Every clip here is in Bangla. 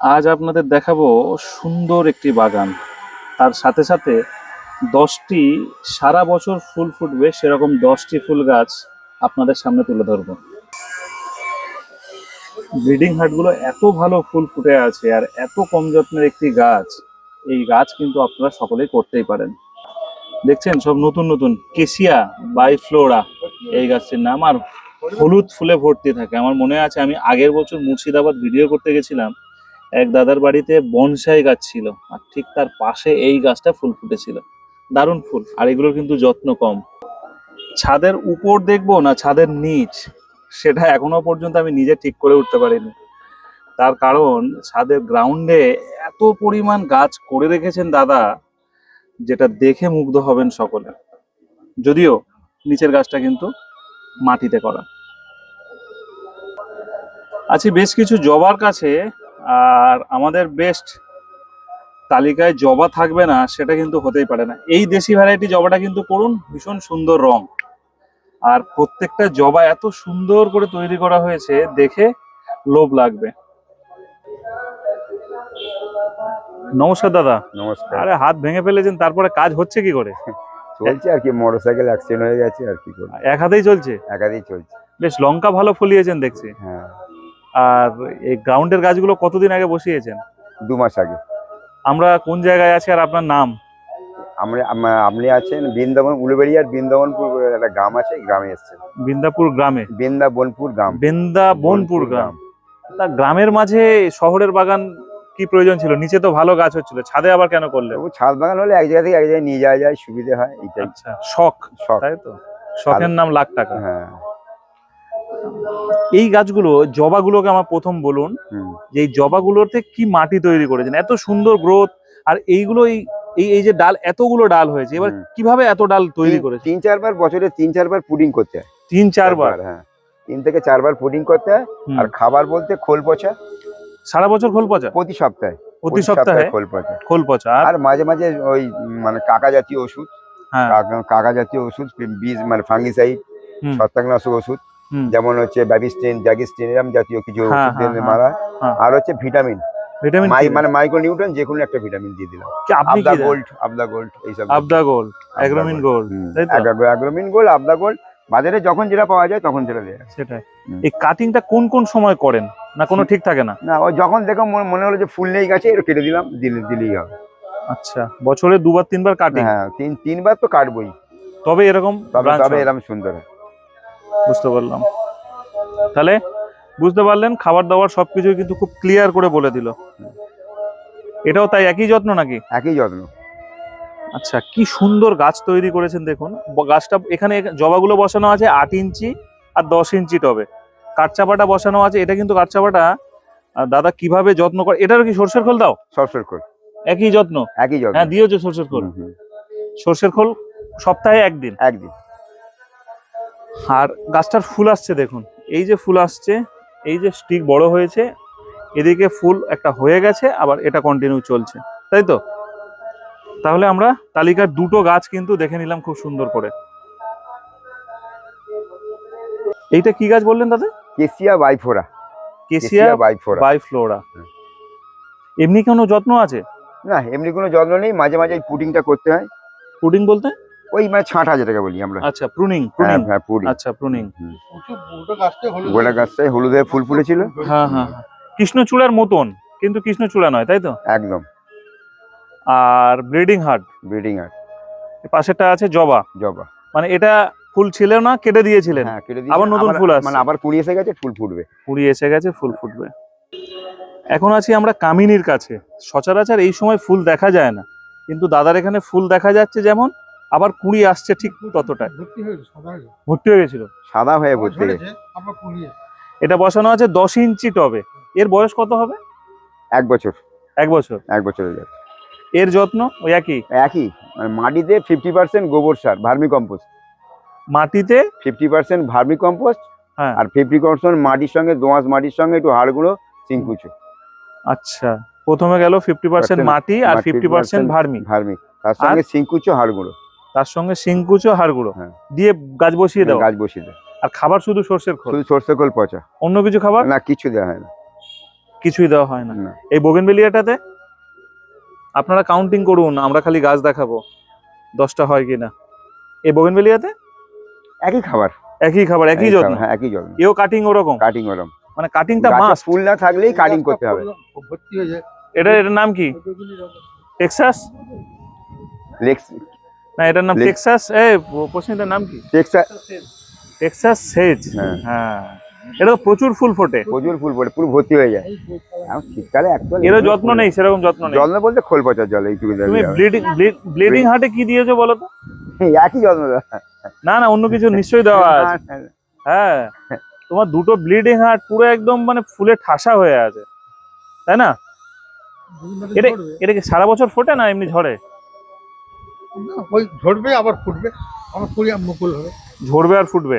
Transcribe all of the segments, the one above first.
আজ আপনাদের দেখাবো সুন্দর একটি বাগান। তার সাথে সাথে দশটি সারা বছর ফুল ফুটবে, সেরকম দশটি ফুল গাছ আপনাদের সামনে তুলে ধরবো। ব্রিডিং হাটগুলো এত ভালো ফুল ফুটে আছে আর এত কম যত্নের একটি গাছ, এই গাছ কিন্তু আপনারা সকলেই করতেই পারেন। দেখছেন সব নতুন নতুন কেসিয়া বাইফ্লোরা এই গাছটির নাম। আর হলুদ ফুলে ভর্তি থাকে। আমার মনে আছে আমি আগের বছর মুর্শিদাবাদ ভিডিও করতে গেছিলাম এক দাদার বাড়িতে বনসাই গাছ ছিল, আর ঠিক তার পাশে এই গাছটা ফুল ফুটেছিল। দারুণ ফুল, আর এগুলোর কিন্তু যত্ন কম। ছাদের উপর দেখব না ছাদের নিচ? সেটা এখনও পর্যন্ত আমি নিজে ঠিক করে উঠতে পারিনি। তার কারণ, ছাদের গ্রাউন্ডে এত পরিমাণ গাছ করে রেখেছেন দাদা, যেটা দেখে মুগ্ধ হবেন সকলে। যদিও নিচের গাছটা কিন্তু মাটিতে করা। আছি বেশ কিছু জবার কাছে আর আমাদের বেস্ট তালিকায় জবা থাকবে না সেটা কিন্তু হতেই পারে না। এই দেশি ভ্যারাইটি জবাটা কিন্তু করুন ভীষণ সুন্দর রং। আর প্রত্যেকটা জবা এত সুন্দর করে তৈরি করা হয়েছে দেখে লোভ লাগবে। নমস্কার দাদা। নমস্কার। আরে হাত ভেঙে ফেলেছেন তারপরে কাজ হচ্ছে কি করে? চলছে আর কি মোটরসাইকেল অ্যাক্সিডেন্ট হয়ে গেছে আর কি এক হাতেই চলছে? একাধিক চলছে। বেশ লঙ্কা ভালো ফলিয়েছেন দেখছি। হ্যাঁ। আর এই গ্রাউন্ডের গাছগুলো কতদিন আগে বসিয়েছেন? দু মাস আগে। আমরা কোন জায়গায় আছি আর আপনার নাম? আমরা আপনি আছেন বৃন্দাবন উলুবেড়িয়ার বৃন্দাবনপুর একটা গ্রাম আছে গ্রামে এসছেন। বিন্দাপুর গ্রামে? বৃন্দাবনপুর গ্রাম। বেন্দা বনপুর গ্রাম। তা গ্রামের মাঝে শহরের বাগান কি প্রয়োজন ছিল? নিচে তো ভালো গাছ হচ্ছিল ছাদে আবার কেন করলে ছাদ বাগান হলে এক জায়গা থেকে এক জায়গায় নিয়ে যাওয়া যায় সুবিধা হয় এইটাই। আচ্ছা শখ শখ। তাই তো? শখের নাম লাখ টাকা। হ্যাঁ। এই গাছগুলো জবাগুলোকে আমার প্রথম বলুন। যে এই জবাগুলোতে কি মাটি তৈরি করেছেন? এত সুন্দর গ্রোথ আর এইগুলো এই এই যে ডাল এতগুলো ডাল হয়েছে এবার কীভাবে এত ডাল তৈরি করেছে তিন চারবার বছরে তিন চারবার পুডিং করতে হয়। তিন চারবার? হ্যাঁ। তিন থেকে চারবার পুডিং করতে হয় আর খাবার বলতে খোল পচা। সারা বছর খোল পচা? প্রতি সপ্তাহে। প্রতি সপ্তাহে? খোল পচা। খোল পচা আর? মাঝে মাঝে ওই মানে কাকা জাতীয় ওষুধ। হ্যাঁ। কাকা- জাতীয় ওষুধ বীজ মানে ফাঙ্গিসাইড। ছত্রাকনাশক ওষুধ। যেমন হচ্ছে ব্যাবিস্টিন জাগিস্টিন এরম জাতীয় কিছু হ্যাঁ, হ্যাঁ, মারা। হ্যাঁ। আর হচ্ছে ভিটামিন। ভিটামিন মানে মাইক্রো নিউট্রন যে কোনো একটা ভিটামিন দিয়ে দিলাম। আবদা গোল্ড আবদা গোল্ড এইসব আবদা gold Agromin gold Agromin gold আবদা gold বাজারে যখন যেটা পাওয়া যায় তখন সেটা দেয় সেটাই। এই কাটিংটা কোন কোন সময় করেন? না কোনো ঠিক থাকে না? না যখন দেখো মনে- হলো যে ফুল নেই গাছে এটা কেটে দিলাম দিলে দিলেই হবে। আচ্ছা বছরে দুবার তিনবার কাটিং? হ্যাঁ তিন তিনবার তো কাটবই। তবে এরকম তবে। এরকম সুন্দর হয়। বুঝতে পারলাম। তাহলে বুঝতে পারলেন খাবার দাবার সবকিছু কিন্তু খুব ক্লিয়ার করে বলে দিল। এটাও তাই একই যত্ন নাকি? একই যত্ন। আচ্ছা কি সুন্দর গাছ তৈরি করেছেন দেখুন। গাছটা এখানে জবাগুলো বসানো আছে আট ইঞ্চি আর দশ ইঞ্চি টবে। কাঠচাপাটা বসানো আছে এটা কিন্তু কাঠচাপাটা। দাদা কীভাবে যত্ন করে এটারও কি সর্ষের খোল দাও? সরষের খোল। একই যত্ন? একই যত্ন। হ্যাঁ দিয়েছ সর্ষের খোল। সর্ষের খোল সপ্তাহে একদিন? একদিন। আর গাছটার ফুল আসছে দেখুন। এই যে ফুল আসছে এই যে স্টিক বড় হয়েছে এদিকে ফুল একটা হয়ে গেছে আবার এটা কন্টিনিউ চলছে। তাই তো? তাহলে আমরা তালিকার দুটো গাছ কিন্তু দেখে নিলাম খুব সুন্দর করে। এইটা কি গাছ বললেন দাদা? কেসিয়া বাইফোরা। কেসিয়া বাইফোরা। বাই ফ্লোরা এমনি কোনো যত্ন আছে? না এমনি কোনো যত্ন নেই মাঝে মাঝে এই পুডিংটা করতে হয়। প্রুনিং বলতে? ওই মানে ছাঁটা যেটাকে বলি আমরা। আচ্ছা প্রুনিং হ্যাঁ প্রুনিং হ্যাঁ পুডিং আচ্ছা প্রুনিং গোলা গাছটায় হলুদে ফুল ফুলেছিল। হ্যাঁ হ্যাঁ হ্যাঁ। কৃষ্ণচূড়ার মতন কিন্তু কৃষ্ণচূড়া নয় তাই তো? একদম। আর ব্রিডিং হার্ট। ব্রিডিং আর পাশেরটা আছে জবা। জবা। মানে এটা ফুল ছিল না কেটে দিয়েছিলেন? হ্যাঁ কেটে আবার নতুন ফুল আসছে। মানে আবার কুড়ি এসে গেছে ফুল ফুটবে। কুড়ি এসে গেছে ফুল ফুটবে। এখন আছি আমরা কামিনীর কাছে। সচরাচর এই সময় ফুল দেখা যায় না। কিন্তু দাদার এখানে ফুল দেখা যাচ্ছে যেমন আবার কুড়ি আসছে ঠিক ততটাই। ভর্তি হয়ে গেছিল। সাদা হয়ে ভর্তি এটা বসানো আছে দশ ইঞ্চি টবে। এর বয়স কত হবে? এক বছর। এক বছর। এক বছর হয়ে এর যত্ন? ওই একই? একই। মানে মাটিতে ফিফটি পার্সেন্ট গোবর সার ভার্মি কম্পোস্ট মাটিতে? ফিফটি পার্সেন্ট ভার্মি কম্পোস্ট হ্যাঁ। আর ফিফটি পার্সেন্ট মাটির সঙ্গে দোঁয়াশ মাটির সঙ্গে একটু হাড় গুঁড়ো সিংকুচো আচ্ছা। প্রথমে গেল ফিফটি পার্সেন্ট মাটি আর ফিফটি পার্সেন্ট ভার্মি। ভার্মি। তার সঙ্গে সিংকুচো হাড় গুঁড়ো তার সঙ্গে সিংকুচো হাড় গুঁড়ো হ্যাঁ। দিয়ে গাছ বসিয়ে দাও গাছ বসিয়ে দেয় আর খাবার শুধু সর্ষের খোল? শুধু সর্ষে খোল পচা। অন্য কিছু খাবার? না কিছু দেওয়া হয় না। কিছুই দেওয়া হয় না। না। এই বোগেনবেলিয়াটাতে আপনারা কাউন্টিং করুন আমরা খালি গাছ দেখাবো দশটা হয় কি না এই বোগেনবেলিয়াতে একই খাবার। একই খাবার একই যত্ন। হ্যাঁ একই যত্ন। এও কাটিং ওরকম? কাটিং ওরকম। মানে কাটিংটা মাস্ট ফুল না থাকলেই কাটিং করতে হবে। এটা এটার নাম কি? টেক্সাস লেক্স না এটার নাম টেক্সাস এ পশ্চিমটার নাম কি? টেক্সটা টেক্সাস সেজ হ্যাঁ। হ্যাঁ। এটা তো প্রচুর ফুল ফোটে। প্রচুর ফুল পড়ে পুরো ভর্তি হয়ে যায়। শীতকালে একদম এরও যত্ন নেই সেরকম যত্ন নেই। যত্ন বলতে খোল পচার জল এইটুকু তুমি। ব্লিডিং ব্লিডিং হার্টে কি দিয়েছ বলো তো? একই যত্ন না না অন্য কিছু নিশ্চয়ই দেওয়া আছে। হ্যাঁ তোমার দুটো ব্লিডিং হার্ট পুরো একদম মানে ফুলে ঠাসা হয়ে আছে। তাই না? এটা এটা কি সারা বছর ফোটে না এমনি ঝরে না, ওই ঝরবে আবার ফুটবে। আবার ফুলে মুকুল হবে। ঝরবে আর ফুটবে?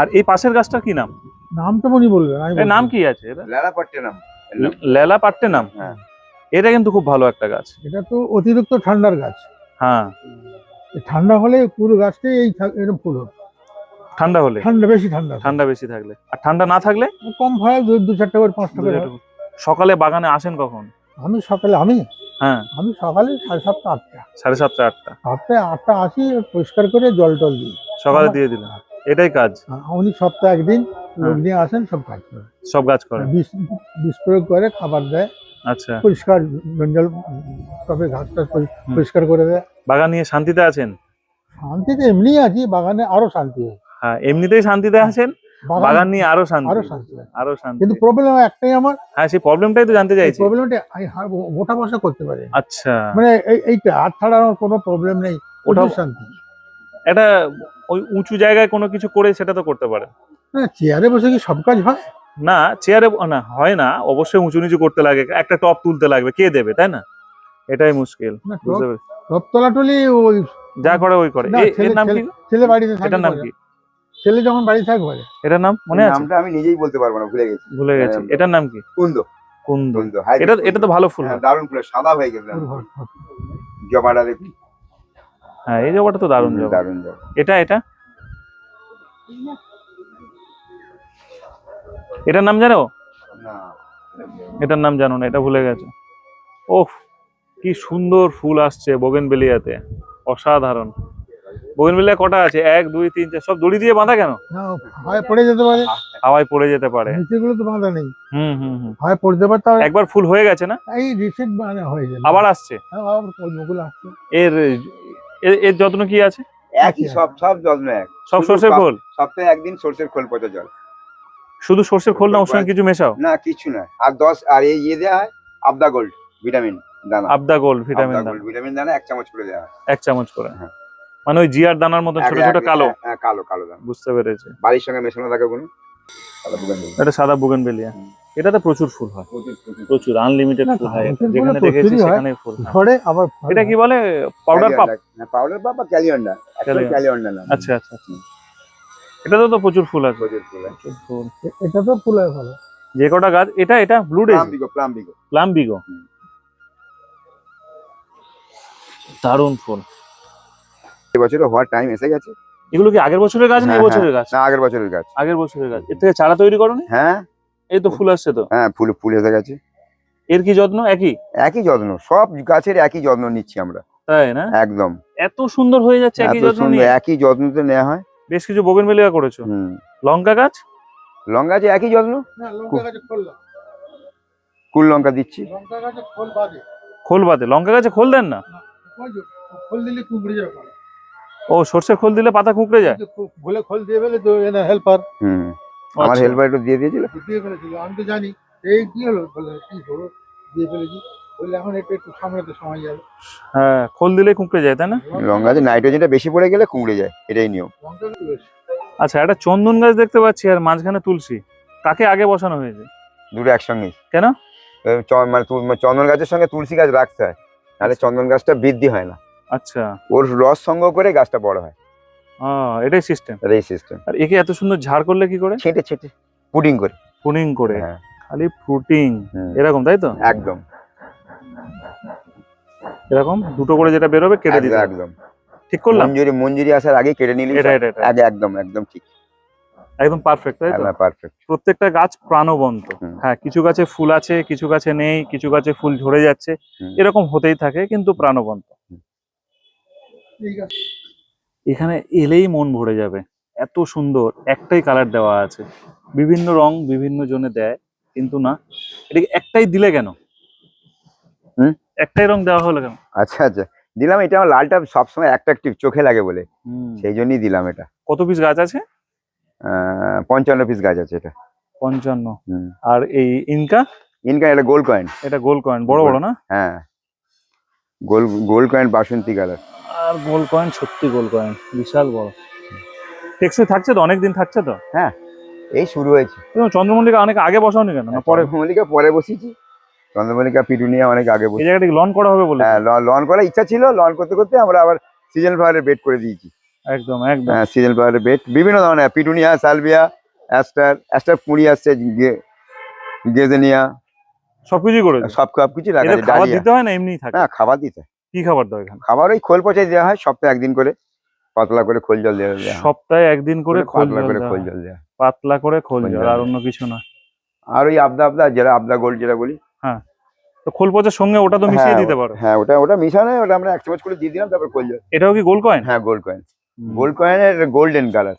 আর এই পাশের গাছটা কি নাম? নাম তো মনি বলবে এর নাম কি আছে? এটা লেলা পাট্টে নাম লেলা পাট্টে নাম হ্যাঁ। এটা কিন্তু খুব ভালো একটা গাছ। এটা তো অতিরিক্ত ঠান্ডার গাছ। হ্যাঁ। ঠান্ডা হলে পুরো গাছটাই এই এরকম ফুল হবে। ঠান্ডা হলে? ঠান্ডা বেশি ঠান্ডা। ঠান্ডা বেশি থাকলে। আর ঠান্ডা না থাকলে? কম হয় দু দু চারটা করে পাঁচটা করে। সকালে বাগানে আসেন কখন? আমি সকালে আমি? হ্যাঁ। আমি সকালে সাড়ে সাতটা আটটা। সাড়ে সাতটা আটটা। সাতটায় আটটা আসি পরিষ্কার করে জল টল দিই। সকালে দিয়ে দিলাম। এটাই কাজ। উনি সপ্তাহে একদিন লোক হ্যাঁ। নিয়ে আসেন সব কাজ করে। সব কাজ করে। বিষ বিষ প্রয়োগ করে খাবার দেয়। আচ্ছা। পরিষ্কার জঞ্জাল তবে ঘাস টাস পরিষ্কার করে দেয়। বাগান নিয়ে শান্তিতে আছেন? শান্তিতে এমনি আছি বাগানে আরও শান্তি হ্যাঁ এমনিতেই শান্তিতে আছেন? বাগান নিয়ে আরও শান্তি আরও শান্তি। আরও শান্তি। কিন্তু প্রবলেম একটাই আমার। হ্যাঁ সেই প্রবলেমটাই তো জানতে চাইছি। প্রবলেমটা আমি হা- গোটা বসা করতে পারি। আচ্ছা। মানে এই- এইটা আর ছাড়া আমার কোনো প্রবলেম নেই। ওটা শান্তি। এটা ওই উঁচু জায়গায় কোনো কিছু করে সেটা তো করতে পারে। না চেয়ারে বসে কি সব কাজ হয়? না চেয়ারে না হয় না। অবশ্যই উঁচু নিচু করতে লাগে। একটা টপ তুলতে লাগবে। কে দেবে তাই না? এটাই মুশকিল। পেরেছি। সব তলাটলি ওই যা করে ওই করে। এর নাম কি? ছেলে- বাড়িতে এটার নাম কি? ছেলে যখন বাড়ি থাকে বলে এটার নাম মনে আছে? নামটা আমি নিজেই বলতে পারব না ভুলে গেছি। ভুলে গেছি। এটার নাম কি? কুন্দ। কুন্দ। এটা এটা তো ভালো ফুল। হ্যাঁ, দারুণ ফুল সাদা হয়ে গেছে। জবাটা দেখি। হ্যাঁ এই জবাটা তো দারুণ জবা। দারুণ জবা। এটা এটা? এটার নাম জানো? না। এটার নাম জানো না এটা ভুলে গেছো। ওহ কি সুন্দর ফুল আসছে বোগেনবেলিয়াতে। অসাধারণ। বোগেনবেলিয়া কটা আছে? এক দুই তিন চার সব দড়ি দিয়ে বাঁধা কেন? না হয় পড়ে যেতে পারে। হাওয়ায় পড়ে যেতে পারে। নিচেগুলো তো বাঁধা নেই। হুম হুম হুম। পড়তে পারে তাহলে একবার ফুল হয়ে গেছে না? এই রিসেট মানে হয়ে আবার আসছে? হ্যাঁ, আবার কলমগুলো আসছে। এর এর- যত্ন কি আছে? একই সব সব যত্ন এক। সব শুধু সর্ষের খোল? সপ্তাহে একদিন সর্ষের খোল পচা জল। শুধু সর্ষের খোল না ওর সঙ্গে কিছু মেশাও? না কিছু না। আর দশ আর এই ইয়ে দেওয়া হয় আবদা গোল্ড ভিটামিন দানা। আবদা গোল্ড ভিটামিন দানা। ভিটামিন দানা এক চামচ করে দেওয়া হয়। এক চামচ করে। হ্যাঁ। মানে ওই জিয়ার দানার মতন ছোট ছোট কালো। হ্যাঁ, কালো কালো দানা। বুঝতে পেরেছি। বাড়ির সঙ্গে মেশানো থাকে কোনো। এটা সাদা বুগেনবেলিয়া। হুম। এটাতে প্রচুর ফুল হয়। প্রচুর, আনলিমিটেড ফুল হয়। যেখানে দেখেছি সেখানে ফুল। ঝড়ে আবার এটা কি বলে? পাউডার পাপ পাউডার পাপ বা ক্যালিওন্ডা ক্যালিওন্ডা। ক্যালিওন্ডা না আচ্ছা আচ্ছা আচ্ছা। এটাতে তো প্রচুর ফুল আছে। প্রচুর ফুল ফুল। এটা তো ফল। যে কটা গাছ এটা এটা blue daze plumbago plumbago plumbago হুম। দারুণ ফুল। এবছরে হওয়ার টাইম এসে গেছে। এগুলো কি আগের বছরের গাছ না হ্যাঁ, এই বছরের গাছ? না আগের বছরের গাছ। আগের বছরের গাছ। এর থেকে চারা তৈরি করনি? হ্যাঁ। এই তো ফুল আসছে তো। হ্যাঁ ফুল ফুল এসে গেছে। এর কি যত্ন? একই? একই যত্ন। সব গাছের একই যত্ন নিচ্ছি আমরা। তাই না? একদম। এত সুন্দর হয়ে যাচ্ছে একই এত যত্ন নিয়ে। একই যত্ন তো নেওয়া হয়। বেশ কিছু বোগেনভেলিয়া করেছ। হুম। লঙ্কা গাছ? লঙ্কা গাছে একই যত্ন? না লঙ্কা গাছে ফল কুল লঙ্কা দিচ্ছি। লঙ্কা গাছে ফল বাদে। খোল বাদে। লঙ্কা গাছে খোল দেন না খোল দিলে কুমড়ে যাবে। ও সর্ষের খোল দিলে পাতা কুঁকড়ে যায়? কিন্তু খোল দিয়ে ফেলে তো এনা হেল্পার হুম। আমার আচ্ছা। হেল্পার একটু দিয়ে দিয়েছিল? দিয়ে ফেলেছিল। আমি তো জানি। এই কি হলো? বলে কি হলো? দিয়ে ফেলেছি। বললে এখন একটু একটু সামলাতে সময় যাবে। হ্যাঁ খোল দিলে কুঁকড়ে যায় তাই না? লঙ্কা গাছে নাইট্রোজেনটা বেশি পড়ে গেলে কুমড়ে যায় এটাই নিয়ম। আচ্ছা একটা চন্দন গাছ দেখতে পাচ্ছি আর মাঝখানে তুলসী। কাকে আগে বসানো হয়েছে? দুটো একসঙ্গেই কেন? চ- মানে মানে চন্দন গাছের সঙ্গে তুলসী গাছ রাখতে হয়। নাহলে চন্দন গাছটা বৃদ্ধি হয় না। আচ্ছা। ওর রস সংগ্রহ করে গাছটা বড় হয়। এটাই সিস্টেম এই সিস্টেম আর একে এত সুন্দর ঝাড় করলে কি করে? ছেটে ছেটে পুডিং করে। প্রুনিং করে। হ্যাঁ। খালি ফ্রুটিং এরকম তাই তো? একদম। এরকম দুটো করে যেটা বেরোবে কেটে দিতে একদম ঠিক করলাম? মঞ্জুরি মঞ্জুরি আসার আগে কেটে নিলি এটা আগে একদম একদম ঠিক। একদম পারফেক্ট তাই তো? পারফেক্ট প্রত্যেকটা গাছ প্রাণবন্ত। হ্যাঁ কিছু গাছে ফুল আছে কিছু গাছে নেই কিছু গাছে ফুল ঝরে যাচ্ছে। এরকম হতেই থাকে কিন্তু প্রাণবন্ত। এখানে এলেই মন ভরে যাবে। এত সুন্দর একটাই কালার দেওয়া আছে। বিভিন্ন রং বিভিন্ন জনে দেয় কিন্তু না এটাকে একটাই দিলে কেন? হুম? একটাই রং দেওয়া হলো কেন? আচ্ছা আচ্ছা। দিলাম এটা আমার লালটা সবসময় অ্যাট্রাকটিভ চোখে লাগে বলে। হুম। সেই জন্যই দিলাম এটা। কত পিস গাছ আছে? পঞ্চান্ন পিস গাছ আছে এটা। পঞ্চান্ন। হুম। আর এই ইনকা? ইনকা এটা গোল্ড কয়েন এটা গোল কয়েন বড় বড় না? হ্যাঁ। গোল গোল্ড কয়েন বাসন্তী কালার। আর গোল কয়েন সত্যি গোল কয়েন বিশাল বড়। টেকসই থাকছে তো অনেকদিন থাকছে তো? হ্যাঁ এই শুরু হয়েছে। চন্দ্রমল্লিকা অনেক আগে বসাওনি কেন? না পরে চন্দ্রমল্লিকা পরে বসেছি। চন্দ্রমল্লিকা পিটুনিয়া অনেক আগে এই বসে জায়গাটা লন করা হবে বলে। হ্যাঁ লন করার ইচ্ছা ছিল লন করতে করতে আমরা আবার সিজন ফ্লাওয়ারের বেড করে দিয়েছি। একদম একদম। হ্যাঁ সিজন ফ্লাওয়ারের বেড বিভিন্ন ধরনের পিটুনিয়া সালভিয়া অ্যাস্টার অ্যাস্টার কুড়ি আসছে গেজেনিয়া সবকিছুই করে সব সব কিছু রাখা আছে খাবার দিতে হয় না এমনি থাকে। হ্যাঁ খাবার দিতে কি খাবার দাও এখানে? খাবার ওই খোল পচাই দেওয়া হয় সপ্তাহে একদিন করে পাতলা করে খোল জল দেওয়া সপ্তাহে একদিন করে খোল জল করে খোল জল দেওয়া। পাতলা করে খোল জল আর অন্য কিছু না আর ওই আবদা আবদা যেটা আবদা গোল্ড যেটা বলি। হ্যাঁ। তো খোল পচার সঙ্গে ওটা তো মিশিয়ে হ্যাঁ, দিতে পারো। হ্যাঁ ওটা ওটা মিশানো ওটা আমরা এক চামচ করে দিয়ে দিলাম তারপর খোল জল। এটাও কি গোল কয়েন? হ্যাঁ গোল্ড কয়েন। গোল্ড কয়েনের গোল্ডেন কালার।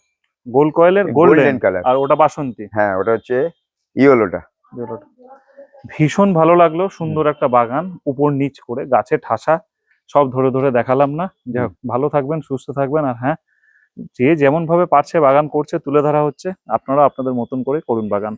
গোল কয়েলের গোল্ডেন কালার। আর ওটা বাসন্তী। হ্যাঁ ওটা হচ্ছে ইয়েলোটা। যেটা- ভীষণ ভালো লাগল সুন্দর একটা বাগান উপর নিচ করে গাছে ঠাসা সব ধরে ধরে দেখালাম না। যা ভালো থাকবেন সুস্থ থাকবেন আর হ্যাঁ যে যেমন ভাবে পারছে বাগান করছে তুলে ধরা হচ্ছে আপনারা আপনাদের মতন করে করুন বাগান।